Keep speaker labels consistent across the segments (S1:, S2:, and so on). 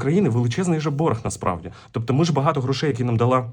S1: України величезний же борг насправді. Тобто, ми ж багато грошей, які нам дала.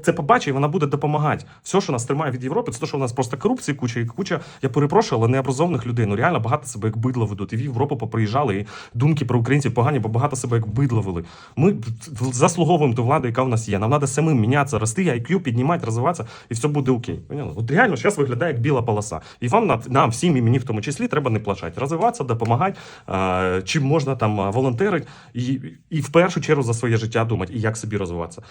S1: це побачить, і вона буде допомагати. Все, що нас тримає від Європи, це те, що у нас просто корупції куча і куча. Я перепрошую, але необразованих людей. Ну реально багато себе як бидло ведуть. І в Європу поприїжджали, і думки про українців погані, бо багато себе як бидло вели. Ми заслуговуємо ту владу, яка в нас є. Нам треба самим мінятися, рости, IQ піднімати, розвиватися, і все буде окей. Поняли? От реально зараз виглядає як біла полоса. І вам нам всім і мені в тому числі треба не плачати. Розвиватися, допомагати, чим можна там волонтерити, і, і в першу чергу за своє життя думати, і як собі розвиватися.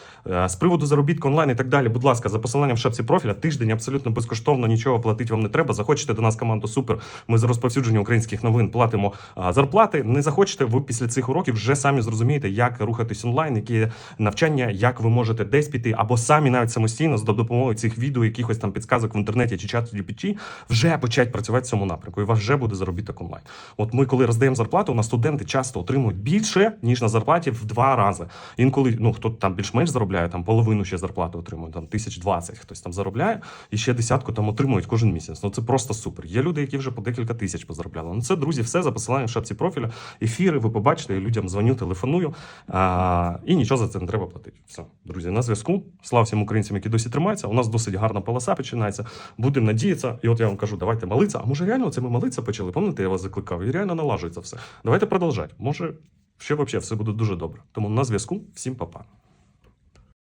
S1: З приводу заробітку онлайн і так далі, будь ласка, за посиланням в шапці профіля, тиждень абсолютно безкоштовно, нічого платити вам не треба. Захочете до нас команду супер. Ми за розповсюдження українських новин платимо зарплати. Не захочете, ви після цих уроків вже самі зрозумієте, як рухатись онлайн, які навчання, як ви можете десь піти, або самі навіть самостійно з допомогою цих відео, якихось там підсказок в інтернеті чи чату GPT, вже почати працювати в цьому напрямку. І у вас вже буде заробіток онлайн. От ми, коли роздаємо зарплату, у нас студенти часто отримують більше ніж на зарплаті в два рази. Інколи ну хто там більш-менш заробляє, там половину ще зарплати отримує, там тисяч двадцять хтось там заробляє, і ще десятку там отримують кожен місяць. Ну це просто супер. Є люди, які вже по декілька тисяч позаробляли. Ну це друзі, все за посиланням в шапці профіля. Ефіри, ви побачите, я людям дзвоню, телефоную. А, і нічого за це не треба платити. Все, друзі, на зв'язку. Слава всім українцям, які досі тримаються. У нас досить гарна полоса починається. Будемо надіятися. І от я вам кажу, давайте молитися. А може реально це ми молитися почали? Пам'ятаєте, я вас закликав? І реально налажується все. Давайте продовжати. Може, ще взагалі все буде дуже добре. Тому на зв'язку. Всім па-па.